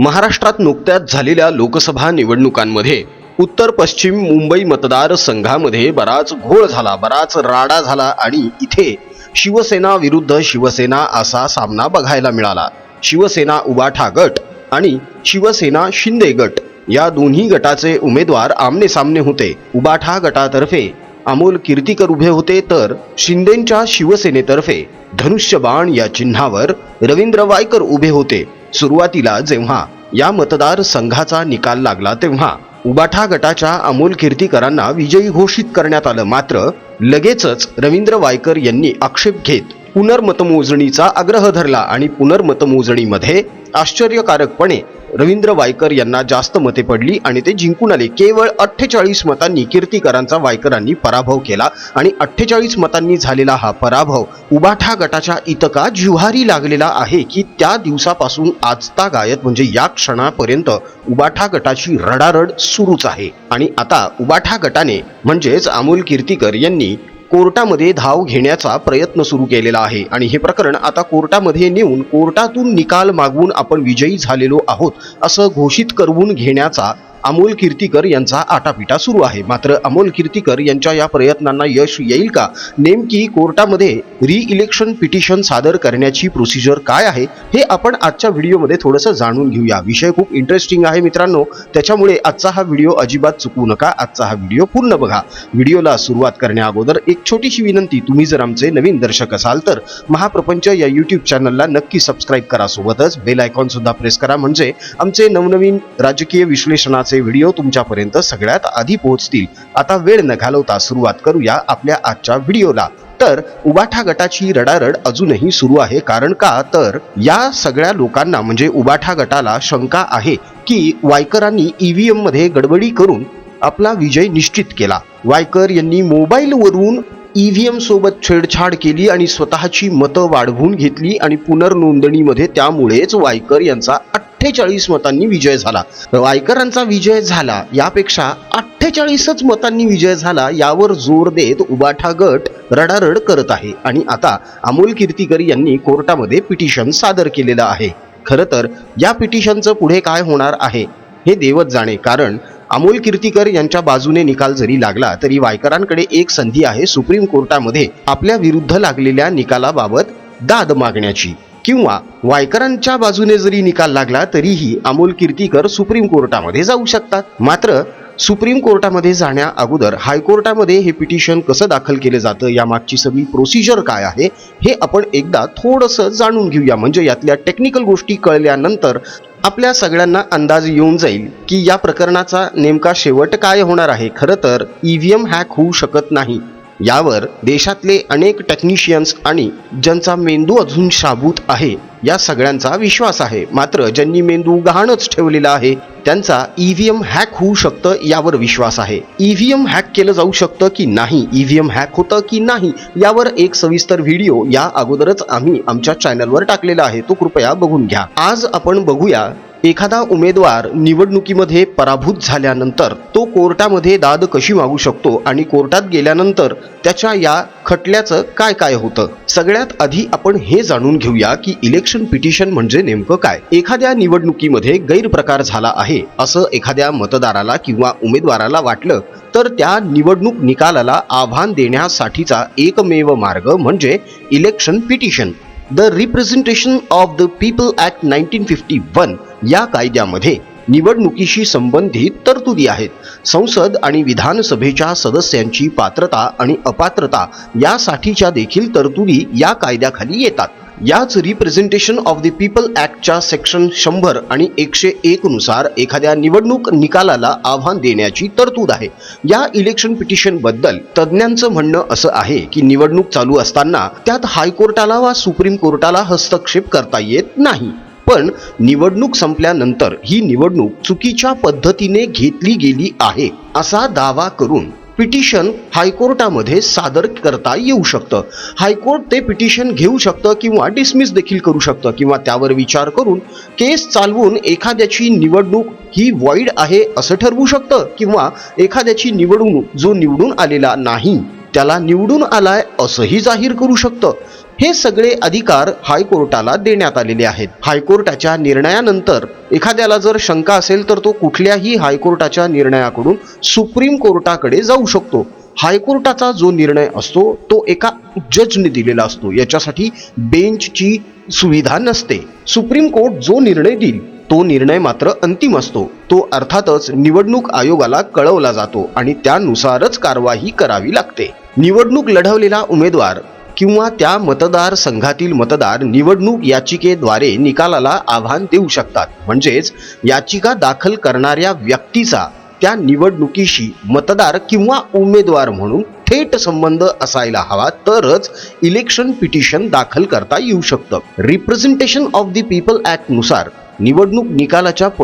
महाराष्ट्रात नुकत्याच झालेल्या लोकसभा निवडणुकांमध्ये उत्तर पश्चिम मुंबई मतदारसंघामध्ये बराच घोळ झाला बराच राडा झाला आणि इथे शिवसेना विरुद्ध शिवसेना असा सामना बघायला मिळाला. शिवसेना उबाठा गट आणि शिवसेना शिंदे गट या दोन्ही गटाचे उमेदवार आमने सामने होते. उबाठा गटातर्फे अमोल कीर्तीकर उभे होते तर शिंदेंच्या शिवसेनेतर्फे धनुष्यबाण या चिन्हावर रवींद्र वायकर उभे होते. सुरुवातीला जेव्हा या मतदारसंघाचा निकाल लागला तेव्हा उबाठा गटाच्या अमोल कीर्तीकरांना विजयी घोषित करण्यात आलं. मात्र लगेचच रवींद्र वायकर यांनी आक्षेप घेत पुनर्मतमोजणीचा आग्रह धरला आणि पुनर्मतमोजणीमध्ये आश्चर्यकारकपणे रवींद्र वायकर यांना जास्त मते पडली आणि ते जिंकून आले. केवळ अठ्ठेचाळीस मतांनी कीर्तीकरांचा वायकरांनी पराभव केला आणि अठ्ठेचाळीस मतांनी झालेला हा पराभव उबाठा गटाच्या इतका जिव्हारी लागलेला आहे की त्या दिवसापासून आजता गायत म्हणजे या क्षणापर्यंत उबाठा गटाची रडारड सुरूच आहे. आणि आता उबाठा गटाने म्हणजेच अमोल कीर्तीकर यांनी कोर्टामध्ये धाव घेण्याचा प्रयत्न सुरू केलेला आहे. आणि हे प्रकरण आता कोर्टामध्ये नेऊन कोर्टातून निकाल मागवून आपण विजयी झालेलो आहोत असं घोषित करवून घेण्याचा अमोल कीर्तीकर यांचा आटापिटा सुरू आहे. मात्र अमोल कीर्तीकर यांच्या या प्रयत्नांना यश येईल का? नेमकी कोर्टामध्ये री इलेक्शन पिटिशन सादर करण्याची प्रोसिजर काय आहे? हे आपण आजच्या व्हिडिओमध्ये थोडंसं जाणून घेऊया. विषय खूप इंटरेस्टिंग आहे मित्रांनो. त्याच्यामुळे आजचा हा व्हिडिओ अजिबात चुकवू नका. आजचा हा व्हिडिओ पूर्ण बघा. व्हिडिओला सुरुवात करण्याअगोदर एक छोटीशी विनंती. तुम्ही जर आमचे नवीन दर्शक असाल तर महाप्रपंच या यूट्यूब चॅनलला नक्की सबस्क्राईब करा. सोबतच बेल आयकॉन सुद्धा प्रेस करा. म्हणजे आमचे नवनवीन राजकीय विश्लेषणाचे व्हिडिओ तुमच्यापर्यंत सगळ्यात आधी पोहोचतील. आता वेळ न घालवता सुरुवात करूया आपल्या आजच्या व्हिडिओला. तर उबाठा गटाची रडारड अजूनही सुरू आहे. कारण का? तर या सगळ्या लोकांना म्हणजे उबाठा गटाला शंका आहे की वायकरांनी ईव्हीएममध्ये गडबडी करून आपला विजय निश्चित केला. वायकर यांनी मोबाईलवरून ईव्हीएम सोबत छेडछाड केली आणि स्वतःची मतं वाढवून घेतली आणि पुनर्नोंदणीमध्ये त्यामुळेच वायकर यांचा अठ्ठेचाळीस मतांनी विजय झाला. वायकरांचा विजय झाला यापेक्षा अठ्ठेचाळीसच मतांनी विजय झाला यावर जोर देत उबाठा गट रडारड करत आहे आणि आता अमोल कीर्तीकर यांनी कोर्टामध्ये पिटिशन सादर केलेलं आहे. खरं तर या पिटिशनचं पुढे काय होणार आहे हे देवच जाणे कारण अमोल कीर्तीकर यांच्या बाजूने निकाल जरी लागला तरी वायकरांकडे एक संधी आहे सुप्रीम कोर्टामध्ये आपल्या विरुद्ध लागलेल्या निकालाबाबत दाद मागण्याची. किंवा वायकरांच्या बाजूने जरी निकाल लागला तरीही अमोल कीर्तीकर सुप्रीम कोर्टामध्ये जाऊ शकतात. मात्र सुप्रीम कोर्टामध्ये जाण्या अगोदर हायकोर्टामध्ये हे पिटिशन कसं दाखल केलं जातं यामागची सगळी प्रोसिजर काय आहे हे आपण एकदा थोडंसं जाणून घेऊया. म्हणजे यातल्या टेक्निकल गोष्टी कळल्यानंतर आपल्या सगळ्यांना अंदाज येऊन जाईल की या प्रकरणाचा नेमका शेवट काय होणार आहे. खरं तर ईव्हीएम हॅक होऊ शकत नाही. यावर देशातले अनेक टेक्निशियन्स आणि ज्यांचा मेंदू अजून शाबूत आहे या सगळ्यांचा विश्वास आहे. मात्र ज्यांनी मेंदू गहाणच ठेवलेला आहे त्यांचा ईव्हीएम हॅक होऊ शकतं यावर विश्वास आहे. ईव्हीएम हॅक केलं जाऊ शकतं की नाही? ईव्हीएम हॅक होतं की नाही? यावर एक सविस्तर व्हिडिओ या अगोदरच आम्ही आमच्या चॅनलवर टाकलेला आहे. तो कृपया बघून घ्या. आज आपण बघूया एखादा उमेदवार निवडणुकीमध्ये पराभूत झाल्यानंतर तो कोर्टामध्ये दाद कशी मागू शकतो आणि कोर्टात गेल्यानंतर त्याच्या या खटल्याचं काय काय होतं? सगळ्यात आधी आपण हे जाणून घेऊया की इलेक्शन पिटिशन म्हणजे नेमकं काय? एखाद्या निवडणुकीमध्ये गैरप्रकार झाला आहे असं एखाद्या मतदाराला किंवा उमेदवाराला वाटलं तर त्या निवडणूक निकालाला आव्हान देण्यासाठीचा एकमेव मार्ग म्हणजे election petition the representation of the people act nineteen fifty one या कायद्यामध्ये निवडणुकीशी संबंधित तरतुदी आहेत. संसद आणि विधानसभेच्या सदस्यांची पात्रता आणि अपात्रता यासाठीच्या देखील तरतुदी या कायद्याखाली येतात. याच रिप्रेझेंटेशन ऑफ द पीपल ऍक्टच्या सेक्शन शंभर आणि एकशे एक नुसार एखाद्या निवडणूक निकालाला आव्हान देण्याची तरतूद आहे. या इलेक्शन पिटिशनबद्दल तज्ज्ञांचं म्हणणं असं आहे की निवडणूक चालू असताना त्यात हायकोर्टाला वा सुप्रीम कोर्टाला हस्तक्षेप करता येत नाही. पण निवडणूक संपल्यानंतर ही निवडणूक चुकीच्या पद्धतीने घेतली गेली आहे असा दावा करून पिटिशन हायकोर्टामध्ये सादर करता येऊ शकतं. हायकोर्ट ते पिटिशन घेऊ शकतं किंवा डिसमिस देखील करू शकतं किंवा त्यावर विचार करून केस चालवून एखाद्याची निवडणूक ही वॉइड आहे असं ठरवू शकतं किंवा एखाद्याची निवडणूक जो निवडून आलेला नाही. त्याला निवडून आलाय असंही जाहीर करू शकतं. हे सगळे अधिकार हायकोर्टाला देण्यात आलेले आहेत. हायकोर्टाच्या निर्णयानंतर एखाद्याला जर शंका असेल तर तो कुठल्याही हायकोर्टाच्या निर्णयाकडून सुप्रीम कोर्टाकडे जाऊ शकतो. हायकोर्टाचा जो निर्णय असतो तो एका जजने दिलेला असतो. याच्यासाठी बेंचची सुविधा नसते. सुप्रीम कोर्ट जो निर्णय देईल तो निर्णय मात्र अंतिम असतो. तो अर्थातच निवडणूक आयोगाला कळवला जातो आणि त्यानुसारच कारवाई करावी लागते. निवडणूक लढवलेला उमेदवार किंवा त्या मतदारसंघातील मतदार निवडणूक याचिकेद्वारे निकालाला आव्हान देऊ शकतात. म्हणजेच याचिका दाखल करणाऱ्या व्यक्तीचा त्या निवडणुकीशी मतदार किंवा उमेदवार म्हणून थेट संबंध असायला हवा तरच इलेक्शन पिटिशन दाखल करता येऊ शकतं. रिप्रेझेंटेशन ऑफ द पीपल ऍक्टनुसार निवडणूक निकालाच्या प-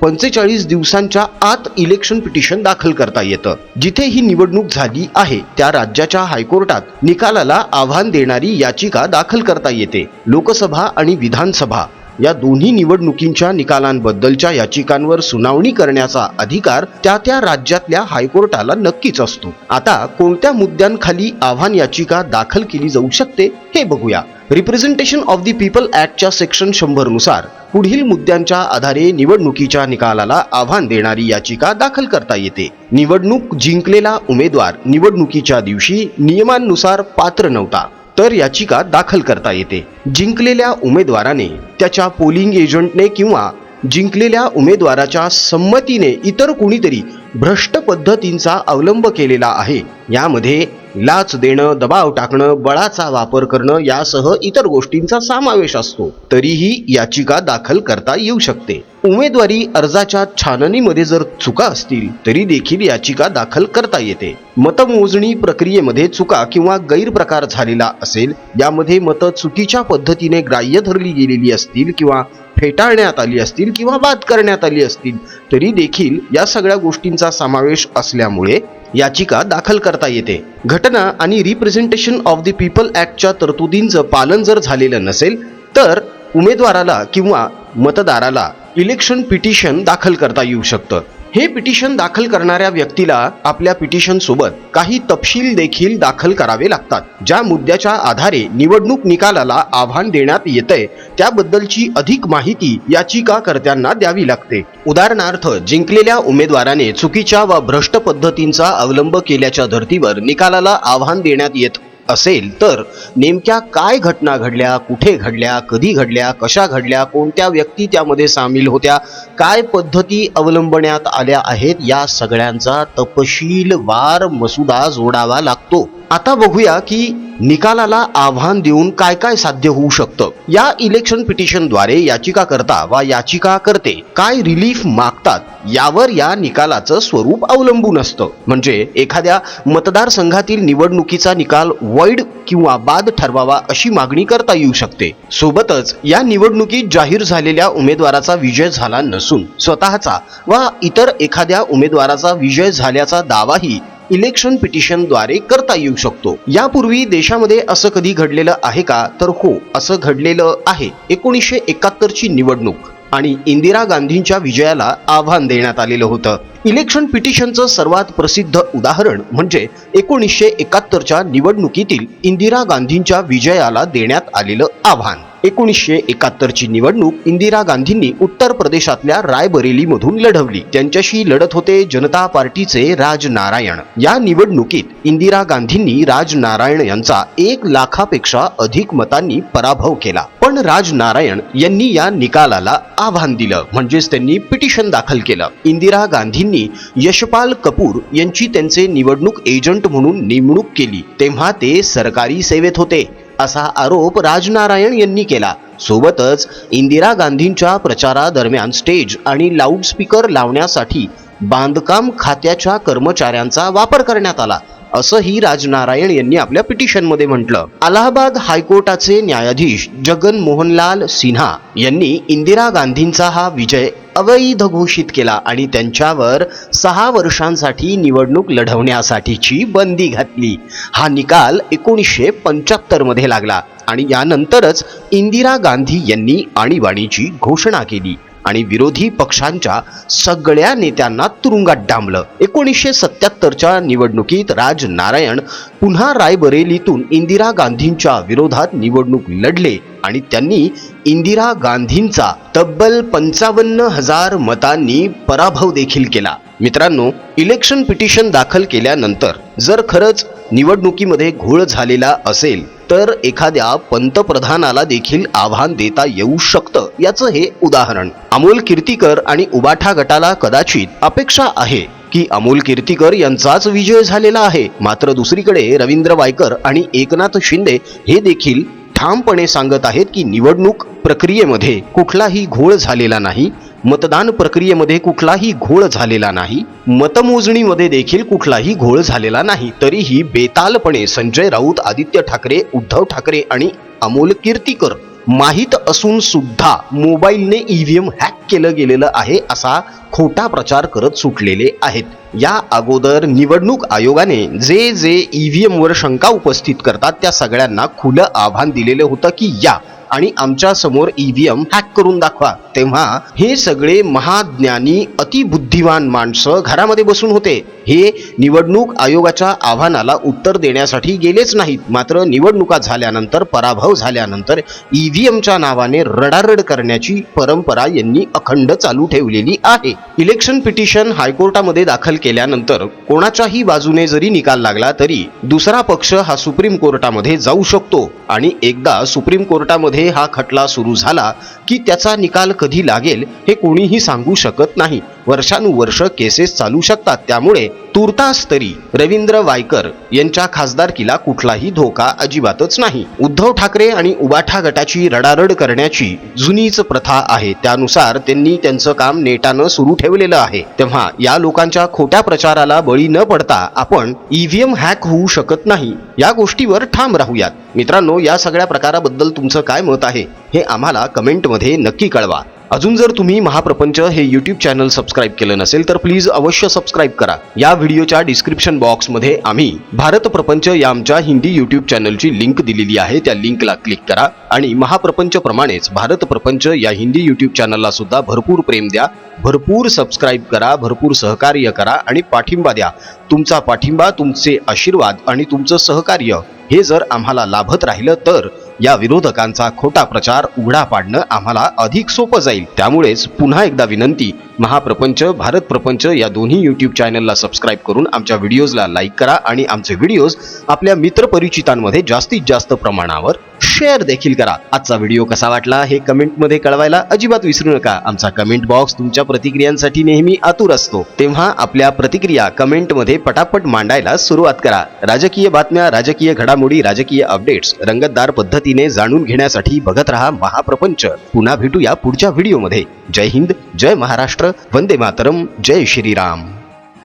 पंचेचाळीस दिवसांच्या आत इलेक्शन पिटिशन दाखल करता येतं. जिथे ही निवडणूक झाली आहे त्या राज्याच्या हायकोर्टात निकालाला आव्हान देणारी याचिका दाखल करता येते. लोकसभा आणि विधानसभा. या दोन्ही निवडणुकींच्या निकालांबद्दलच्या याचिकांवर सुनावणी करण्याचा अधिकार त्या त्या राज्यातल्या हायकोर्टाला नक्कीच असतो. आता कोणत्या मुद्द्यांखाली आव्हान याचिका दाखल केली जाऊ शकते हे बघूया. रिप्रेझेंटेशन ऑफ द पीपल ऍक्टच्या सेक्शन शंभरनुसार पुढील मुद्द्यांच्या आधारे निवडणुकीच्या निकालाला आव्हान देणारी याचिका दाखल करता येते. निवडणूक जिंकलेला उमेदवार निवडणुकीच्या दिवशी नियमांनुसार पात्र नव्हता. तर याचिका दाखल करता येते. जिंकलेल्या उमेदवाराने त्याच्या पोलिंग एजंटने किंवा जिंकलेल्या उमेदवाराच्या संमतीने इतर कुणीतरी भ्रष्ट पद्धतींचा अवलंब केलेला आहे. यामध्ये लाच देणं दबाव टाकणं बळाचा वापर करणं यासह इतर गोष्टींचा समावेश असतो. तरीही याचिका दाखल करता येऊ शकते. उमेदवारी अर्जाच्या छाननीमध्ये जर चुका असतील तरी देखील याचिका दाखल करता येते. मतमोजणी प्रक्रियेमध्ये चुका किंवा गैरप्रकार झालेला असेल यामध्ये मतं चुकीच्या पद्धतीने ग्राह्य धरली गेलेली असतील किंवा फेटाळण्यात आली असतील किंवा बाद करण्यात आली असतील तरी देखील या सगळ्या गोष्टींचा समावेश असल्यामुळे याचिका दाखल करता येते. घटना आणि रिप्रेझेंटेशन ऑफ द पीपल ऍक्टच्या तरतुदींचं पालन जर झालेलं नसेल तर उमेदवाराला किंवा मतदाराला इलेक्शन पिटिशन दाखल करता येऊ शकतं. हे पिटिशन दाखल करणाऱ्या व्यक्तीला आपल्या पिटिशन सोबत काही तपशील देखील दाखल करावे लागतात ज्या मुद्द्याच्या आधारे निवडणूक निकालाला आव्हान देण्यात येतंय. त्याबद्दलची अधिक माहिती याचिकाकर्त्यांना द्यावी लागते. उदाहरणार्थ जिंकलेल्या उमेदवाराने चुकीच्या व भ्रष्ट पद्धतींचा अवलंब केल्याच्या धर्तीवर निकालाला आव्हान देण्यात येत असेल तर नेमक्या काय घटना घडल्या कुठे घडल्या कधी घडल्या कशा घडल्या कोणत्या व्यक्ती त्यामध्ये सामील होत्या काय पद्धती अवलंबण्यात आल्या आहेत या सगळ्यांचा तपशीलवार मसुदा जोडावा लागतो. आता बघूया की निकालाला आव्हान देऊन काय काय साध्य होऊ शकतं. या इलेक्शन पिटिशनद्वारे याचिकाकर्ता वा याचिकाकर्ते काय रिलीफ मागतात यावर या निकालाचं स्वरूप अवलंबून असतं. म्हणजे एखाद्या मतदारसंघातील निवडणुकीचा निकाल वैड किंवा बाद ठरवावा अशी मागणी करता येऊ शकते. सोबतच या निवडणुकीत जाहीर झालेल्या उमेदवाराचा विजय झाला नसून स्वतःचा वा इतर एखाद्या उमेदवाराचा विजय झाल्याचा दावाही इलेक्शन पिटिशनद्वारे करता येऊ शकतो. यापूर्वी देशामध्ये असं कधी घडलेलं आहे का? तर हो असं घडलेलं आहे. एकोणीसशे एकाहत्तरची निवडणूक आणि इंदिरा गांधींच्या विजयाला आव्हान देण्यात आलेलं होतं. इलेक्शन पिटिशनचं सर्वात प्रसिद्ध उदाहरण म्हणजे एकोणीसशे एकाहत्तरच्या निवडणुकीतील इंदिरा गांधींच्या विजयाला देण्यात आलेलं आव्हान. एकोणीसशे एकाहत्तरची निवडणूक इंदिरा गांधींनी उत्तर प्रदेशातल्या रायबरेलीमधून लढवली. त्यांच्याशी लढत होते जनता पार्टीचे राज नारायण या निवडणुकीत इंदिरा गांधींनी राज नारायण यांचा एक लाखापेक्षा अधिक मतांनी पराभव केला. पण राज नारायण यांनी या निकालाला आव्हान दिलं. म्हणजेच त्यांनी पिटिशन दाखल केलं. इंदिरा गांधींनी यशपाल कपूर यांची त्यांचे निवडणूक एजंट म्हणून नेमणूक केली. तेव्हा ते सरकारी सेवेत होते. असा आरोप राजनारायण यांनी केला. सोबतच इंदिरा गांधींच्या प्रचारादरम्यान स्टेज आणि लाऊडस्पीकर लावण्यासाठी बांधकाम खात्याच्या कर्मचाऱ्यांचा वापर करण्यात आला असंही राजनारायण यांनी आपल्या पिटिशनमध्ये म्हटलं. अलाहाबाद हायकोर्टाचे न्यायाधीश जगन मोहनलाल सिन्हा यांनी इंदिरा गांधींचा हा विजय अवैध घोषित केला आणि त्यांच्यावर सहा वर्षांसाठी निवडणूक लढवण्यासाठीची बंदी घातली. हा निकाल एकोणीसशे पंच्याहत्तरमध्ये लागला आणि यानंतरच इंदिरा गांधी यांनी आणीबाणीची घोषणा केली. आणि विरोधी पक्षांच्या सगळ्या नेत्यांना तुरुंगात डांबलं. एकोणीसशे सत्याहत्तरच्या निवडणुकीत राज नारायण पुन्हा रायबरेलीतून इंदिरा गांधींच्या विरोधात निवडणूक लढले आणि त्यांनी इंदिरा गांधींचा तब्बल पंचावन्न हजार मतांनी पराभव देखील केला. मित्रांनो इलेक्शन पिटिशन दाखल केल्यानंतर जर खरंच निवडणुकीमध्ये घोळ झालेला असेल तर एखाद्या पंतप्रधानाला देखील आव्हान देता येऊ शकतं याचं हे उदाहरण. अमोल कीर्तीकर आणि उबाठा गटाला कदाचित अपेक्षा आहे की अमोल कीर्तीकर यांचाच विजय झालेला आहे. मात्र दुसरीकडे रवींद्र वायकर आणि एकनाथ शिंदे हे देखील ठामपणे सांगत आहेत की निवडणूक प्रक्रियेमध्ये कुठलाही घोळ झालेला नाही. मतदान प्रक्रियेमध्ये कुठलाही घोळ झालेला नाही. मतमोजणीमध्ये देखील कुठलाही घोळ झालेला नाही. तरीही बेतालपणे संजय राऊत आदित्य ठाकरे उद्धव ठाकरे आणि अमोल कीर्तीकर माहीत असून सुद्धा मोबाईलने ईव्हीएम हॅक केलं गेलेलं आहे असा खोटा प्रचार करत सुटलेले आहेत. या अगोदर निवडणूक आयोगाने जे जे ईव्हीएम वर शंका उपस्थित करतात त्या सगळ्यांना खुलं आव्हान दिलेलं होतं की या आणि आमच्यासमोर ईव्हीएम हॅक करून दाखवा. तेव्हा हे सगळे महाज्ञानी अतिबुद्धिवान माणसं घरामध्ये बसून होते. हे निवडणूक आयोगाच्या आव्हानाला उत्तर देण्यासाठी गेलेच नाहीत. मात्र निवडणुका झाल्यानंतर पराभव झाल्यानंतर ईव्हीएमच्या नावाने रडारड करण्याची परंपरा यांनी अखंड चालू ठेवलेली आहे. इलेक्शन पिटिशन हायकोर्टामध्ये दाखल केल्यानंतर कोणाच्याही बाजूने जरी निकाल लागला तरी दुसरा पक्ष हा सुप्रीम कोर्टामध्ये जाऊ शकतो. आणि एकदा सुप्रीम कोर्टामध्ये हा खटला सुरू झाला की त्याचा निकाल कधी लागेल हे कोणीही सांगू शकत नाही. वर्षानुवर्ष केसेस चालू शकतात. त्यामुळे तुर्तास तरी रवींद्र वायकर यांच्या खासदारकीला कुठलाही धोका अजिबातच नाही. उद्धव ठाकरे आणि उबाठा गटाची रडारड करण्याची जुनीच प्रथा आहे. त्यानुसार त्यांनी त्यांचं काम नेटानं सुरू ठेवलेलं आहे. तेव्हा या लोकांच्या खोट्या प्रचाराला बळी न पडता आपण ईव्हीएम हॅक होऊ शकत नाही. या गोष्टीवर ठाम राहूयात. मित्रांनो या सगळ्या प्रकाराबद्दल तुमचं काय मत आहे हे आम्हाला कमेंटमध्ये नक्की कळवा. अजून जर तुम्ही महाप्रपंच हे यूट्यूब चॅनल सबस्क्राईब केलं नसेल तर प्लीज अवश्य सबस्क्राईब करा. या व्हिडिओच्या डिस्क्रिप्शन बॉक्समध्ये आम्ही भारत प्रपंच या आमच्या हिंदी यूट्यूब चॅनलची लिंक दिलेली आहे. त्या लिंकला क्लिक करा आणि महाप्रपंच प्रमाणेच भारत प्रपंच या हिंदी यूट्यूब चॅनलला सुद्धा भरपूर प्रेम द्या. भरपूर सबस्क्राईब करा भरपूर सहकार्य करा आणि पाठिंबा द्या. तुमचा पाठिंबा तुमचे आशीर्वाद आणि तुमचं सहकार्य हे जर आम्हाला लाभत राहिलं तर या विरोधकांचा खोटा प्रचार उघडा पाडणं आम्हाला अधिक सोपं जाईल. त्यामुळेच पुन्हा एकदा विनंती महाप्रपंच भारत प्रपंच या दोन्ही यूट्यूब चॅनलला सबस्क्राईब करून आमच्या व्हिडिओजला लाईक करा आणि आमचे व्हिडिओज आपल्या मित्रपरिचितांमध्ये जास्तीत जास्त प्रमाणावर शेअर देखील करा. आजचा व्हिडिओ कसा वाटला हे कमेंटमध्ये कळवायला अजिबात विसरू नका. आमचा कमेंट बॉक्स तुमच्या प्रतिक्रियांसाठी नेहमी आतुर असतो. तेव्हा आपल्या प्रतिक्रिया कमेंटमध्ये पटापट मांडायला सुरुवात करा. राजकीय बातम्या राजकीय घडामोडी राजकीय अपडेट्स रंगतदार पद्धतीने जाणून घेण्यासाठी बघत रहा महाप्रपंच. पुन्हा भेटूया पुढच्या व्हिडिओमध्ये जय हिंद जय महाराष्ट्र वंदे मातरम जय श्रीराम.